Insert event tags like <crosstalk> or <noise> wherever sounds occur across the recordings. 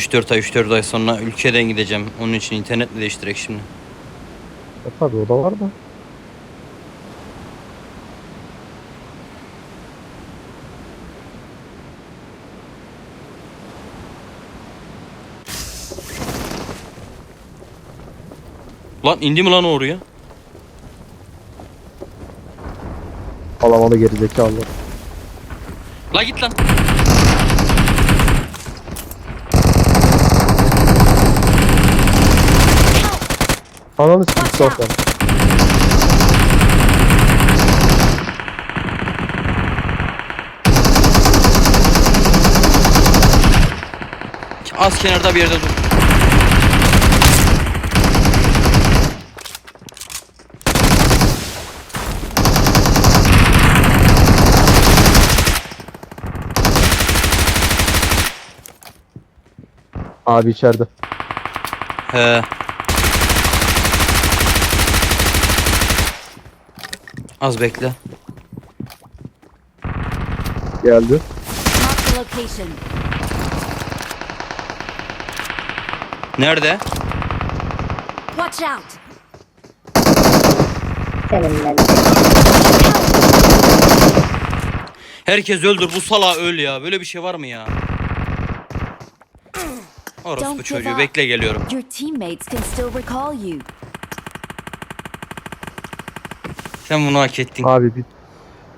3-4 ay 3-4 ay sonra ülkeden gideceğim. Onun için internetle değiştirek şimdi. E, tabii o da var da. Lan indi mi lan oraya? Alamalı gerizekalı. La git lan. Ananı sikip zaten. Az kenarda bir yerde dur. Abi içeride. He. Az bekle. Geldi. Mark the location. Nerede? Watch out! Herkes öldür bu salağı öl ya. Böyle bir şey var mı ya? Orospu Don't give çocuğu up. bekle geliyorum. Your teammates can still recall you. Sen bunu hak ettin. Abi bir,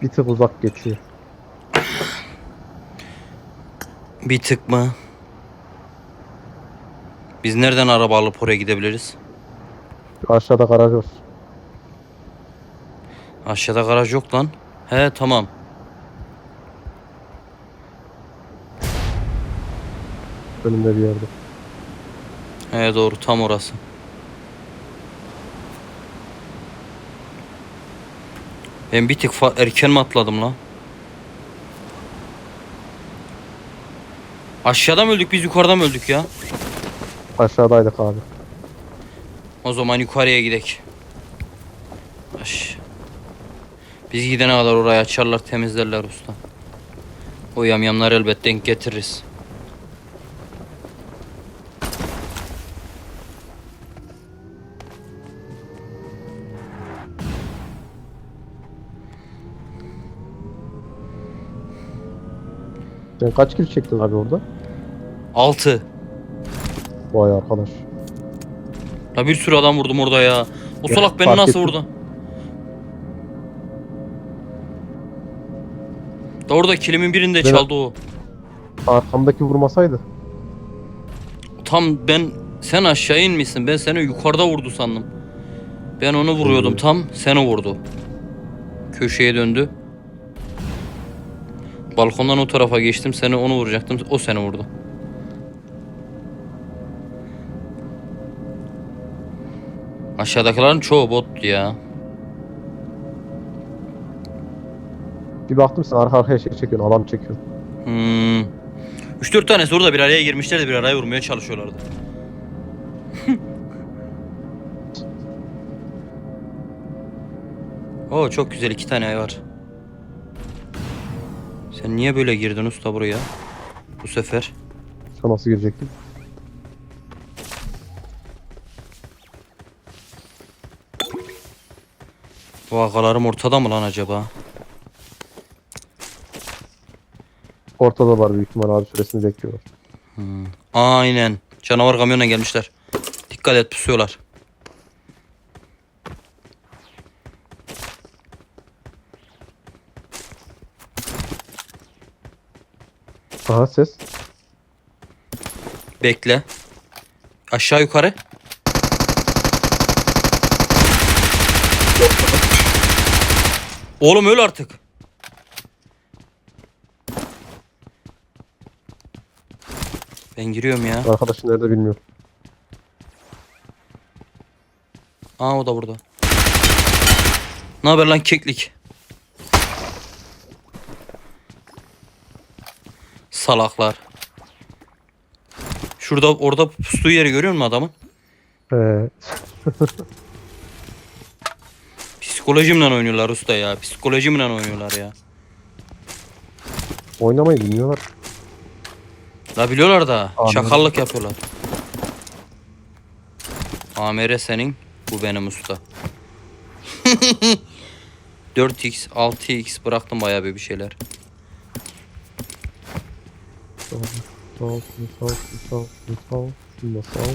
bir tık uzak geçiyor. Bir tık mı? Biz nereden araba alıp oraya gidebiliriz? Aşağıda garaj var. Aşağıda garaj yok lan. He tamam. Önümde bir yerde. He doğru tam orası. Ben bir tık erken mi atladım lan? Aşağıda mı öldük biz yukarıda mı öldük ya? Aşağıdaydık abi. O zaman yukarıya gidek. Aş. Biz gidene kadar orayı açarlar temizlerler usta. O yamyamlar elbet denk getiririz. Sen kaç kill çektin abi orada? 6. Vay arkadaş. La bir sürü adam vurdum orada ya. O Ya, salak beni fark nasıl ettim. vurdu? Da orada kilimin birinde Ben- çaldı o. Arkamdaki vurmasaydı. Tam ben sen aşağı inmişsin. Ben seni yukarıda vurdu sandım. Ben onu vuruyordum tam seni vurdu. Köşeye döndü. Balkondan o tarafa geçtim. Seni onu vuracaktım. O seni vurdu. Aşağıdakilerin çoğu bot ya. Bir baktım sen arka arkaya şey çekiyorsun. Adam çekiyorsun. Hmm. 3-4 tanesi orada bir araya girmişler de bir araya vurmaya çalışıyorlardı. <laughs> Oo çok güzel iki tane ay var. Sen niye böyle girdin usta buraya? Bu sefer. Sen nasıl girecektin? Bu agalarım ortada mı lan acaba? Ortada var büyük ihtimal abi süresini bekliyorlar. Aynen. Canavar kamyonla gelmişler. Dikkat et pusuyorlar. Aha ses. Bekle. Aşağı yukarı. Oğlum öl artık. Ben giriyorum ya. Arkadaşın nerede bilmiyorum. Aa o da burada. Ne haber lan keklik? Salaklar. Şurada orada pustuğu yeri görüyor musun adamın? Ee, <laughs> Psikolojimle oynuyorlar usta ya. Psikolojimle oynuyorlar ya. oynamayı bilmiyorlar. La biliyorlar da Anladım. çakallık yapıyorlar. AMR senin, bu benim usta. <laughs> 4x, 6x bıraktım bayağı bir şeyler. Sol, sol, sol, sol, sol, sol, sol.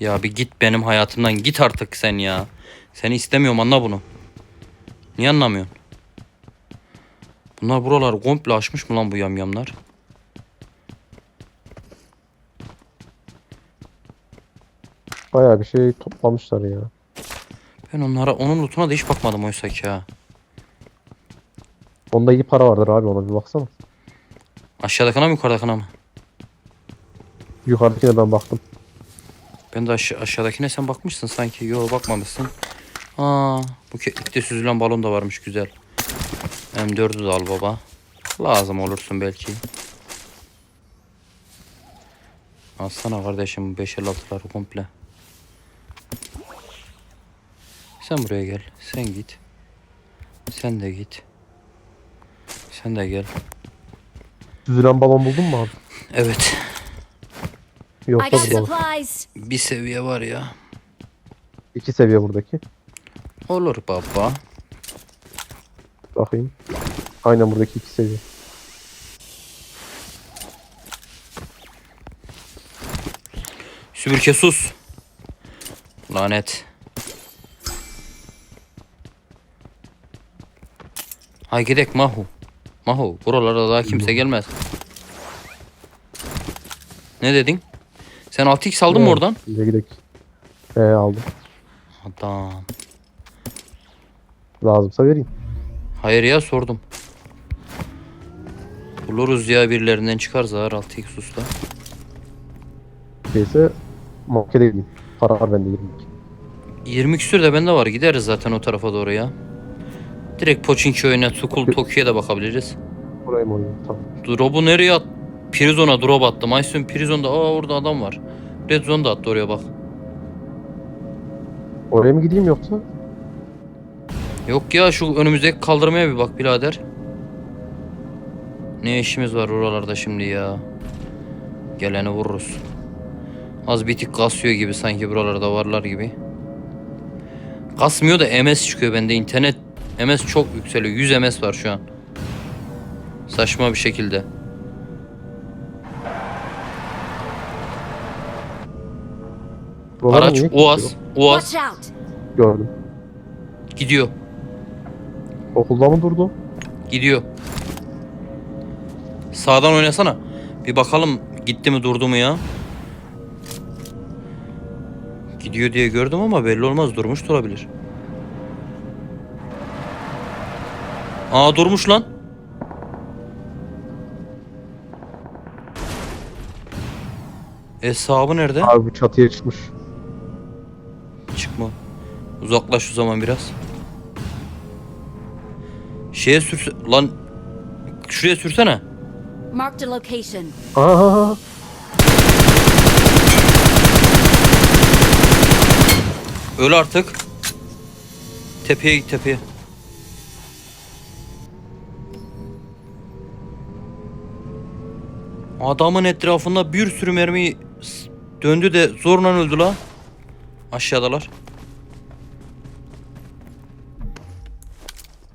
Ya bir git benim hayatımdan git artık sen ya. Seni istemiyorum anla bunu. Niye anlamıyorsun? Bunlar buraları komple açmış mı lan bu yamyamlar? Bayağı bir şey toplamışlar ya. Ben onlara onun lootuna da hiç bakmadım oysa ki ha. Onda iyi para vardır abi ona bir baksana. Aşağıdakına mı yukarıdakına mı? Yukarıdakine ben baktım. Ben de aşa- aşağıdakine sen bakmışsın sanki. Yo bakmamışsın. Aa, bu keklikte süzülen balon da varmış güzel. M4'ü de al baba. Lazım olursun belki. Alsana kardeşim bu 556'ları komple. Sen buraya gel. Sen git. Sen de git. Sen de gel. Süzülen balon buldun mu abi? Evet. I Yoksa got burada mı? supplies. Bir seviye var ya. İki seviye buradaki. Olur baba. Bakayım. Aynen buradaki iki seviye. Süpürge sus. Lanet. Hay gidek Mahu. Mahu buralara daha kimse gelmez. Ne dedin? Sen 6x aldın mı Evet, oradan? Bize gidelim. Ee aldım. Adam. Lazımsa vereyim. Hayır ya sordum. Buluruz ya birilerinden çıkar zar 6x usta. Şeyse markete gideyim. Para var bende 22. 20 küsür de bende var. Gideriz zaten o tarafa doğru ya. Direkt Pochinki oyuna Tukul Tokyo'ya da bakabiliriz. Burayı mı oynayayım? Tamam. Drop'u nereye at? Prizon'a drop attım. Aysun Prizon'da aa orada adam var. Red Zone da attı oraya bak. Oraya mı gideyim yoksa? Yok ya şu önümüzdeki kaldırmaya bir bak birader. Ne işimiz var oralarda şimdi ya. Geleni vururuz. Az bitik kasıyor gibi sanki buralarda varlar gibi. Kasmıyor da MS çıkıyor bende internet. MS çok yükseliyor. 100 MS var şu an. Saçma bir şekilde. Buralara Araç niye Uaz. gidiyor? Uaz Watch out. Gördüm. gidiyor. Okulda mı durdu? Gidiyor. Sağdan oynasana. Bir bakalım gitti mi durdu mu ya. Gidiyor diye gördüm ama belli olmaz durmuş da olabilir. Aa durmuş lan. Hesabı nerede? Abi bu çatıya çıkmış. Çıkma. Uzaklaş o zaman biraz. Şeye sürse... Lan... Şuraya sürsene. Marked a location. Aha. Öl artık. Tepeye git tepeye. Adamın etrafında bir sürü mermi döndü de zorla öldü la. Aşağıdalar.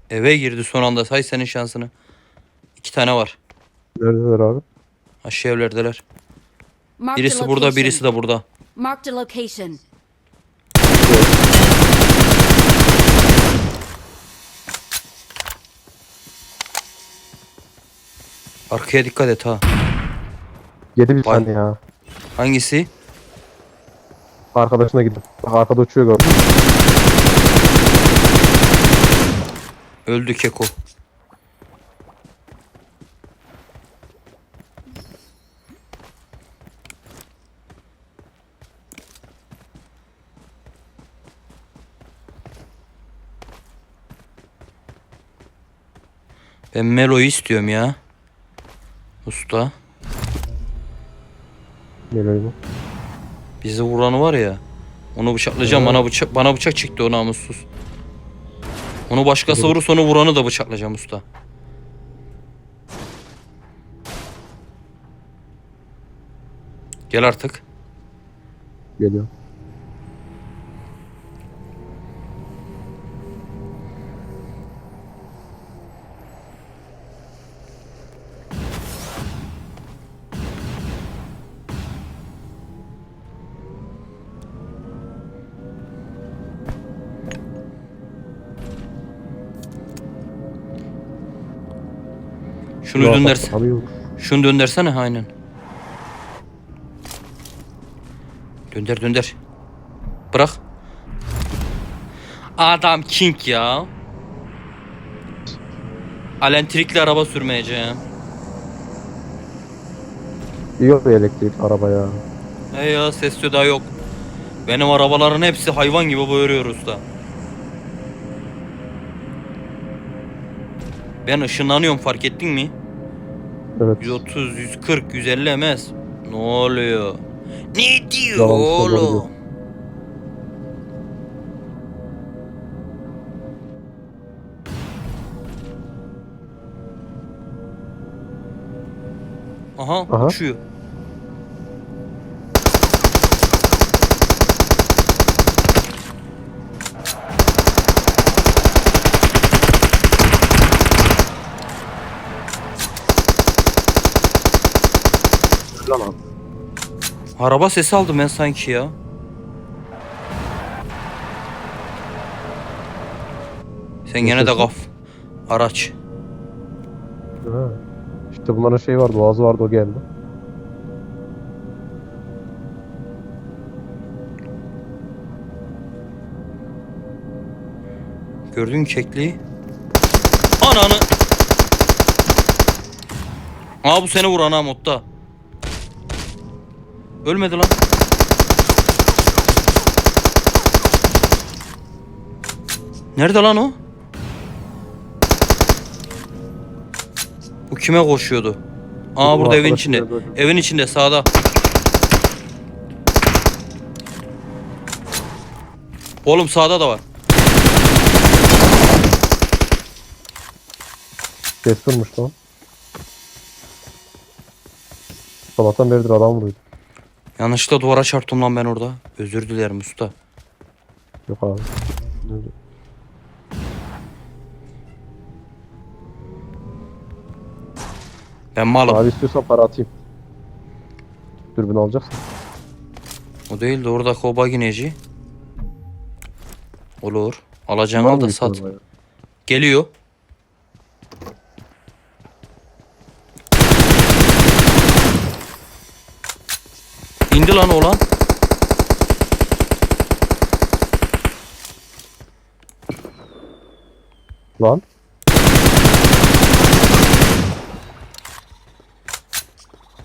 Eve girdi son anda. Say senin şansını. İki tane var. Neredeler abi? Aşağı evlerdeler. Birisi burada, birisi de burada. Marked a location. Arkaya dikkat et ha. Yedi bir Vay. tane ya. Hangisi? Arkadaşına gidin. Bak arkada uçuyor gördüm. Öldü Keko. Ben Melo'yu istiyorum ya. Usta. Geliyor mu? Bizi vuranı var ya. Onu bıçaklayacağım. Bana bıçak bana bıçak çıktı o namussuz. Onu başkası vurursa onu vuranı da bıçaklayacağım usta. Gel artık. Geliyor. Şunu Yok. Abi yok. Şunu döndersene aynen. Dönder dönder. Bırak. Adam king ya. Alentrikli araba sürmeyeceğim. Yok bir elektrik araba ya. He ya ses daha yok. Benim arabaların hepsi hayvan gibi boyuyor usta. Ben ışınlanıyorum fark ettin mi? Evet. 130, 140, 150 MS. Ne oluyor? Ne diyor Yalan oğlum? Aha, Aha. uçuyor. Lan abi. Araba sesi aldım ben sanki ya. Sen gene de kaf. Araç. Ha. İşte bunların şey vardı, boğazı vardı o geldi. Gördün kekliği? Ananı. Aa bu seni vuran ha modda. Ölmedi lan. Nerede lan o? Bu kime koşuyordu? Aa Bu burada evin içinde. Evin içinde sağda. Oğlum sağda da var. Ses durmuş lan. Sabahtan beridir adam vuruyordu. Yanlışlıkla duvara çarptım lan ben orada. Özür dilerim usta. Yok abi. Ben malım. Abi istiyorsan para atayım. Dürbün alacaksın. O değil de oradaki o bagineci. Olur. Alacağını al da sat. Geliyor. İndi lan oğlan. Lan.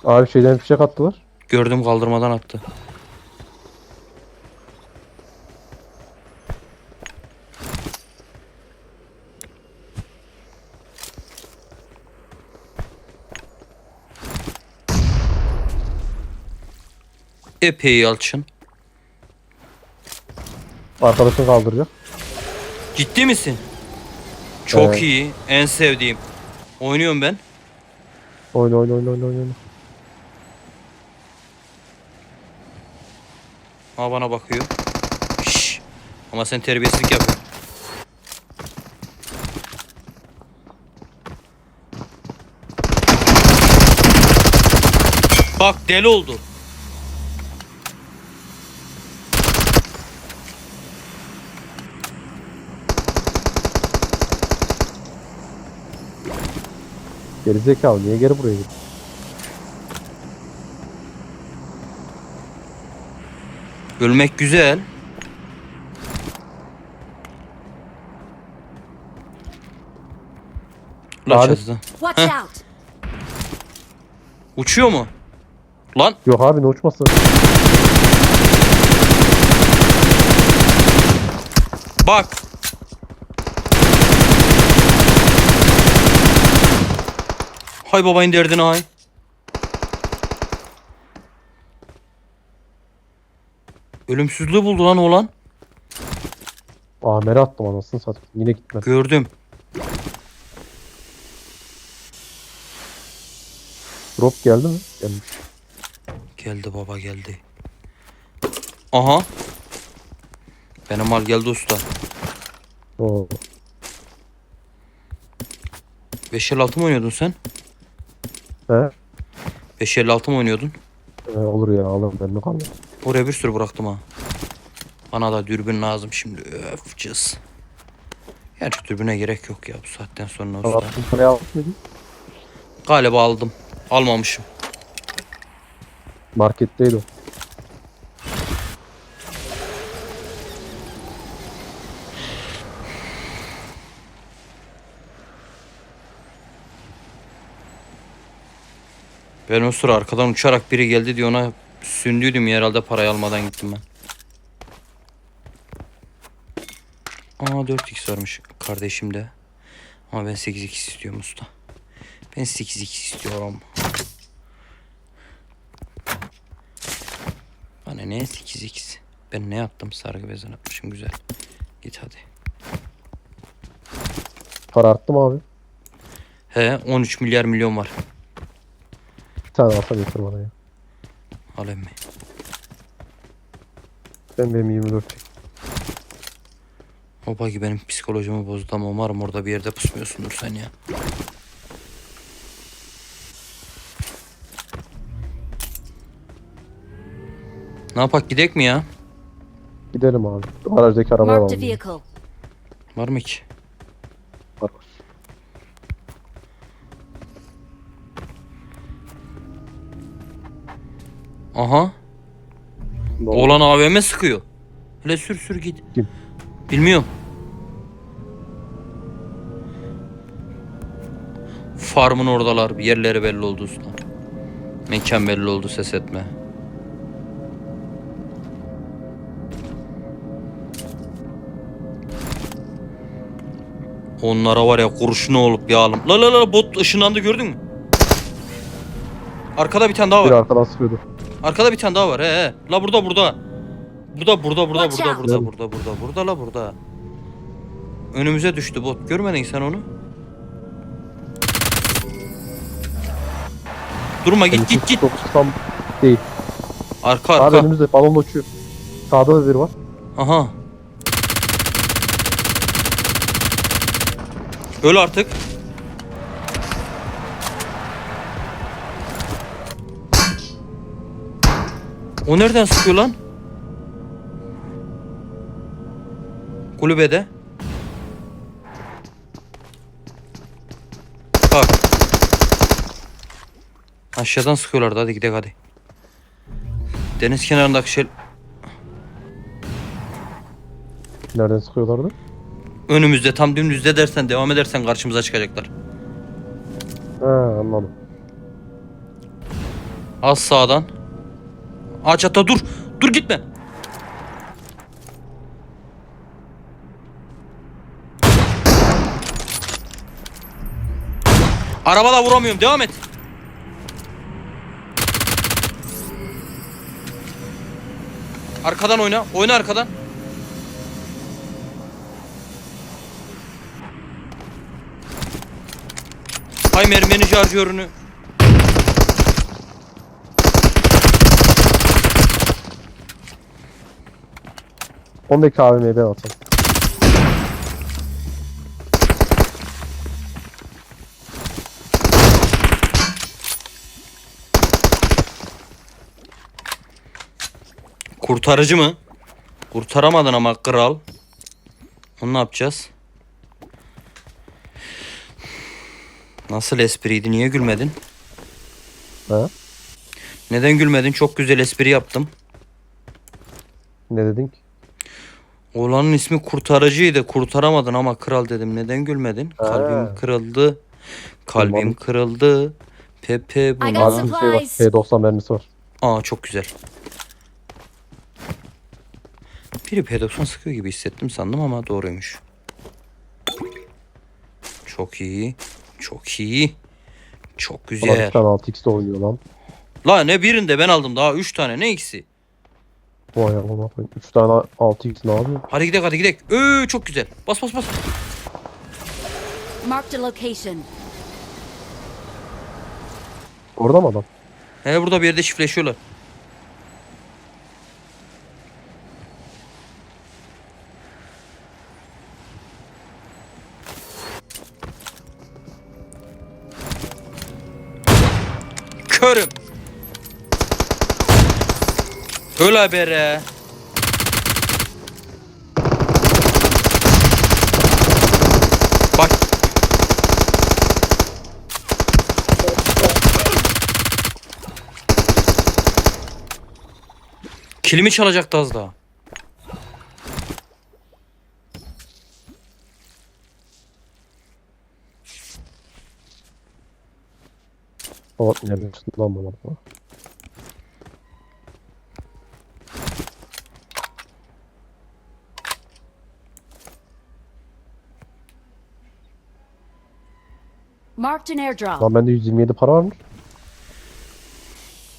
Abi şeyden fişek attılar. Gördüm kaldırmadan attı. Epey yalçın. Arkadaşını kaldıracak. Ciddi misin? Çok Evet. iyi. En sevdiğim. Oynuyorum ben. Oyna oyna oyna oyna oyna. Ha bana bakıyor. Şşş. Ama sen terbiyesizlik yapıyorsun. Bak deli oldu. Geri zekalı niye geri buraya gitti? Ölmek güzel. La Abi. çatıda. Watch out! Uçuyor mu? Lan Yok abi ne uçması? bak. Hay babayın derdine hay. Ölümsüzlüğü buldu lan oğlan. Amer'e attım anasını satayım. Yine gitmedi. Gördüm. Drop geldi mi? Gelmiş. Geldi baba geldi. Aha. Benim mal geldi usta. Oo. 556 mı oynuyordun sen? He? 556 mı oynuyordun? Ee, olur ya alırım ben mi kalmıyor. Oraya bir sürü bıraktım ha. Bana da dürbün lazım şimdi. Öf cız. Gerçi dürbüne gerek yok ya bu saatten sonra usta. Attım parayı? Galiba aldım. Almamışım. Marketteydi o. Ben o sıra arkadan uçarak biri geldi diye ona sündüydüm herhalde parayı almadan gittim ben. Aa 4x varmış kardeşimde. Ama ben 8x istiyorum usta. Ben 8x istiyorum. Bana ne 8x? Ben ne yaptım? Sargı bezden atmışım güzel. Git hadi. Para arttı mı abi? He 13 milyar milyon var. Tane alsa getir bana ya. Al emmi. Ben benim 24 çek. O bagi benim psikolojimi bozdu ama umarım orada bir yerde pusmuyorsundur sen ya. Ne yapak gidek mi ya? Gidelim abi. Garajdaki arabaya Marked a alalım. vehicle. Var mı ki? Aha. Ne oldu? Oğlan AVM sıkıyor. Hele sür sür git. Kim? Bilmiyorum. Farmın oradalar. Yerleri belli oldu usta. Mekan belli oldu ses etme. Onlara var ya kurşunu olup yağalım. La la la bot ışınlandı gördün mü? Arkada bir tane daha Bir var. arkadan sıkıyordu. Arkada bir tane daha var he he. La burada burada. Burada burada burada Watch burada out. burada burada burada burada la burada. Önümüze düştü bot. Görmedin sen onu? Durma git git git. 9 tam değil. Arka Abi arka. önümüzde balon uçuyor. Sağda da biri var. Aha. Öl artık. O nereden sıkıyor lan? Kulübede. Bak. Aşağıdan sıkıyorlardı hadi gidelim hadi. Deniz kenarındaki şey Nereden sıkıyorlardı? önümüzde tam dümdüzde dersen devam edersen karşımıza çıkacaklar. He anladım. Az sağdan. Aç ata dur. Dur gitme. Arabada vuramıyorum. Devam et. Arkadan oyna. Oyna arkadan. Hay mermeni şarjörünü. Ondaki AVM'yi ben atsam. Kurtarıcı mı? Kurtaramadın ama kral. Onu ne yapacağız? Nasıl espriydi? Niye gülmedin? He? Neden gülmedin? Çok güzel espri yaptım. Ne dedin ki? Oğlanın ismi kurtarıcıydı. Kurtaramadın ama kral dedim. Neden gülmedin? Ha. Kalbim kırıldı. Kalbim Duymadım. kırıldı. Pepe I got buna. some- Aa, şey var. Supplies. P90 mermisi var. Aa çok güzel. Biri P90 sıkıyor gibi hissettim sandım ama doğruymuş. Çok iyi. Çok iyi. Çok Ulan güzel. bir tane 6x'de oynuyor lan. La ne birinde ben aldım daha 3 tane ne ikisi. Vay koyayım. 3 tane 6x ne yapıyor? Hadi gidelim hadi gidelim. Öö çok güzel. Bas bas bas. Marked a location. Orada mı adam? He burada bir yerde çiftleşiyorlar. Öyle bere. Bak. Kilimi çalacaktı az daha. Çıktı lan bunlar? Marked an airdrop. Lan bende 127 para varmış.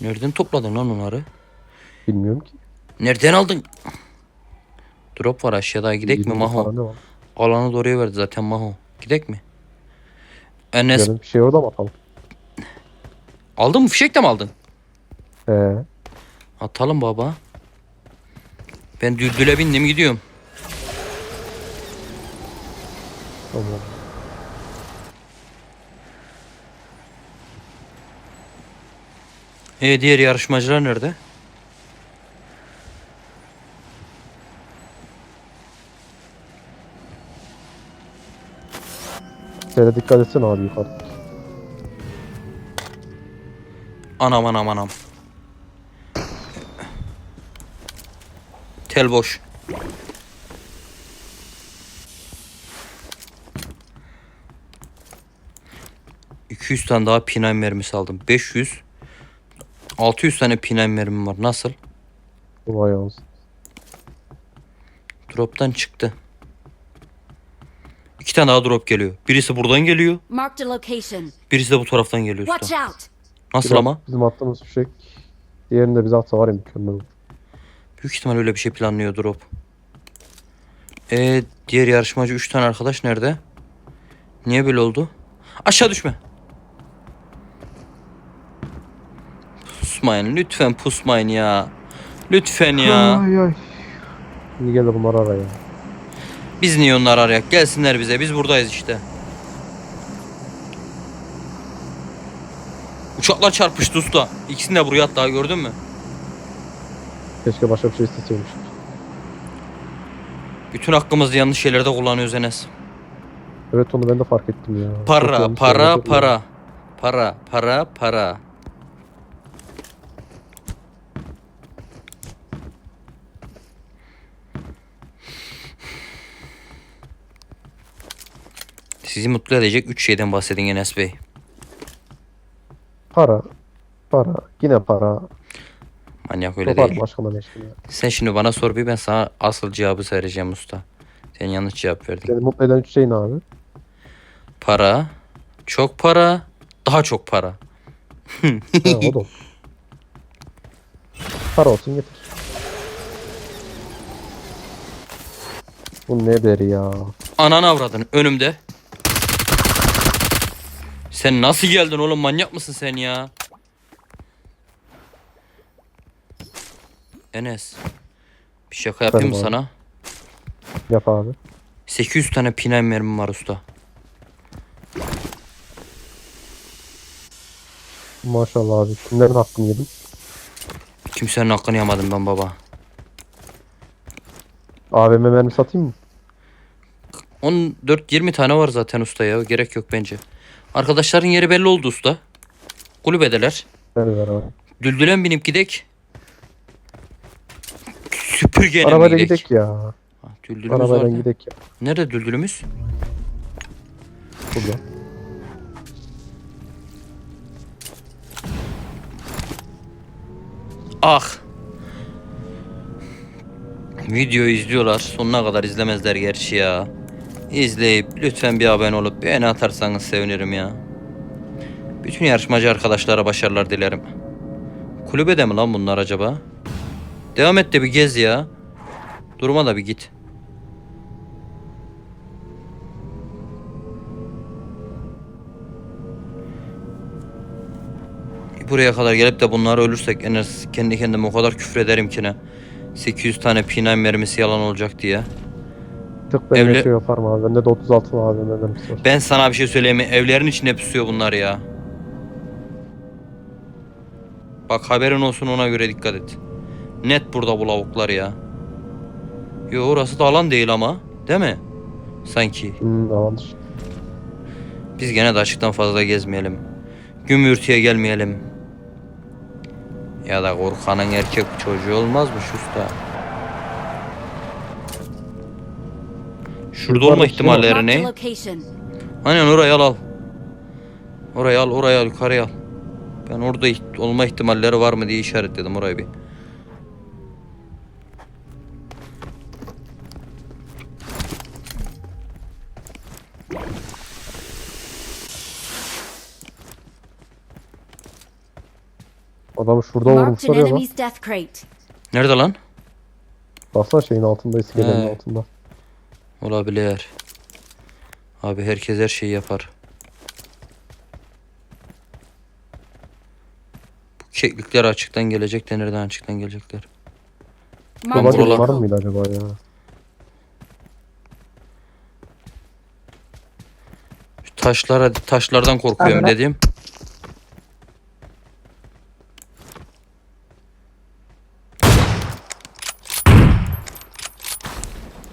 Nereden topladın lan onları? Bilmiyorum ki. Nereden aldın? Drop var aşağıda. Gidek mi 20 Maho? para ne var? Alanı da oraya verdi zaten Maho. Gidek mi? Enes Yarın bir şey orada mı atalım? aldın mı? Fişek de mi aldın? Ee, Atalım baba. Ben düldüle bindim gidiyorum. tamam. E diğer yarışmacılar nerede? Şöyle dikkat etsene abi yukarı. Anam anam anam. Tel boş. ...200 tane daha P9 mermisi aldım. 500... ...600 tane P9 mermim var. Nasıl? Vay olsun. Drop'tan çıktı. İki tane daha drop geliyor. Birisi buradan geliyor. Marked a location. Birisi de bu taraftan geliyor Watch usta. out. Nasıl Biraz ama? Bizim attığımız fişek. Diğerini de bize atsa var ya mükemmel olur. Büyük ihtimal öyle bir şey planlıyor drop. Ee, diğer yarışmacı 3 tane arkadaş nerede? Niye böyle oldu? Aşağı düşme. Pusmayın lütfen pusmayın ya. Lütfen ya. Ay ay. Şimdi gel de bunları ara ya. Biz niye onları arayak? Gelsinler bize. Biz buradayız işte. Uçaklar çarpıştı usta. İkisini de buraya attı ha, gördün mü? Keşke başka bir şey isteseymiştik. Bütün hakkımızı yanlış şeylerde kullanıyoruz Enes. Evet onu ben de fark ettim ya. Çok Para, yanlış para, para. Para, para, para. Sizi mutlu edecek 3 şeyden bahsedin Enes Bey. Para. Para. Yine para. Manyak öyle Topar değil. başka da meşgul ya. Sen şimdi bana sor bir ben sana asıl cevabı söyleyeceğim usta. Sen yanlış cevap verdin. Seni mutlu eden üç şey ne abi? Para, çok para, daha çok para. Ha, o da. Para olsun yeter. Bu ne deri ya? Ananı avradın önümde. Sen nasıl geldin oğlum manyak mısın sen ya? Enes. Bir şaka yapayım mı Efendim abi? sana? Yap abi. 800 tane pinen mermim var usta. Maşallah abi. Kimlerin hakkını yedim? Kimsenin hakkını yamadım ben baba. AVM mermi satayım mı? 14-20 tane var zaten usta ya. Gerek yok bence. Arkadaşların yeri belli oldu usta. Kulübedeler. Ver abi. Düldülen binip gidek. Süpürgeyle mi Arabayla gidek? gidek ya. Ha, Düldülümüz Arabayla vardı. gidek ya. Nerede düldülümüz? Burada. Ah. Videoyu izliyorlar. Sonuna kadar izlemezler gerçi ya. İzleyip lütfen bir abone olup beğeni atarsanız sevinirim ya. Bütün yarışmacı arkadaşlara başarılar dilerim. Kulübede mi lan bunlar acaba? Devam et de bir gez ya. Duruma da bir git. Buraya kadar gelip de bunları ölürsek en az kendi kendime o kadar küfür ederim ki ne. 800 tane P9 mermisi yalan olacak diye. Tık ben de şey yaparım abi. Bende de 36 AVM mermisi var. Ben sana bir şey söyleyeyim mi? Evlerin içine pusuyor bunlar ya. Bak haberin olsun ona göre dikkat et. Net burada bu lavuklar ya. Yo orası da alan değil ama. Değil mi? Sanki. Hmm, alandır. Biz gene de açıktan fazla gezmeyelim. Gümürtüye gelmeyelim. Ya da korkanın erkek çocuğu olmazmış usta. Şurada olma ihtimalleri ne? Aynen orayı al al. Orayı al, orayı al, yukarıya al. Ben orada olma ihtimalleri var mı diye işaretledim orayı bir. Adamı şurada vurmuşlar ya lan. Nerede lan? Baksana şeyin altında, iskelenin altında. Olabilir. Abi herkes her şeyi yapar. Bu keklikler açıktan gelecek de nereden açıktan gelecekler? Marked a Olabilir buralar- var mıydı acaba ya? Şu taşlara taşlardan korkuyorum Anladım. dediğim.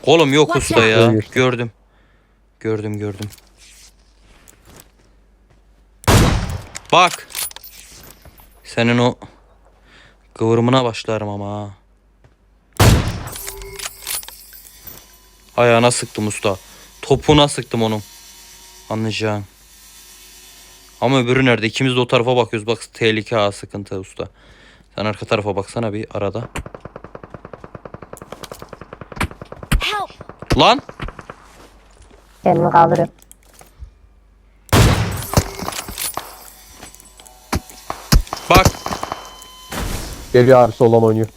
Kolum yok usta ya. Gördüm. Gördüm gördüm. Bak. Senin o kıvırımına başlarım ama ha. Ayağına sıktım usta. Topuna sıktım onun. Anlayacağın. Ama öbürü nerede? İkimiz de o tarafa bakıyoruz. Bak tehlike ha sıkıntı usta. Sen arka tarafa baksana bir arada. Lan! Kendimi kaldırıyorum. Bak! Geliyor abisi olan oynuyor.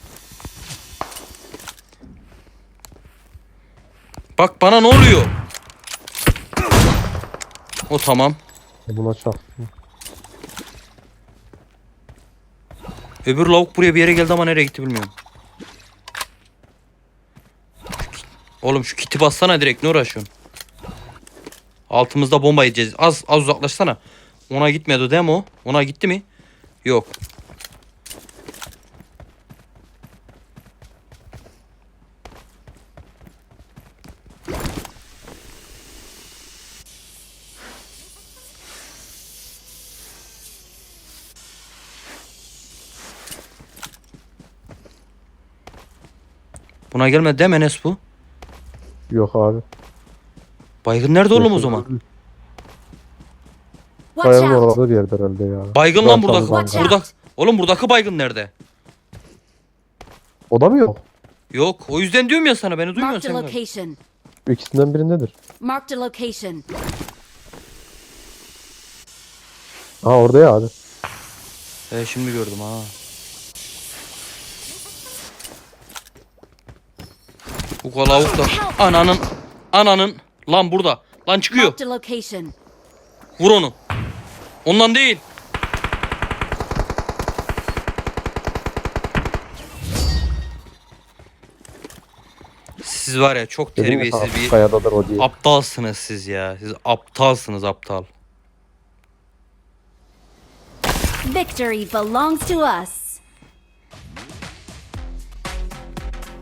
Bak bana ne oluyor? O tamam. E Buna çak. Öbür lavuk buraya bir yere geldi ama nereye gitti bilmiyorum. Oğlum şu kiti bassana direkt ne uğraşıyorsun? Altımızda bomba yiyeceğiz. Az az uzaklaşsana. Ona gitmedi değil mi o? Ona gitti mi? Yok. Buna gelmedi değil mi Enes bu? Yok abi. Baygın nerede oğlum o zaman? Watch out! orada bir yerde herhalde ya. Baygın lan burada. Zaten Watch Burada. Oğlum buradaki baygın nerede? O da mı yok? Yok. O yüzden diyorum ya sana beni duymuyorsun a sen. galiba. location. İkisinden birindedir. Marked a location. Ha orada ya abi. He şimdi gördüm ha. Bu kalavuk da ananın ananın lan burada. Lan çıkıyor. Marked a location. Vur onu. Ondan değil. Siz var ya çok Dedim ya, terbiyesiz bir Kayadadır o diye. aptalsınız siz ya. Siz aptalsınız aptal. Victory belongs to us.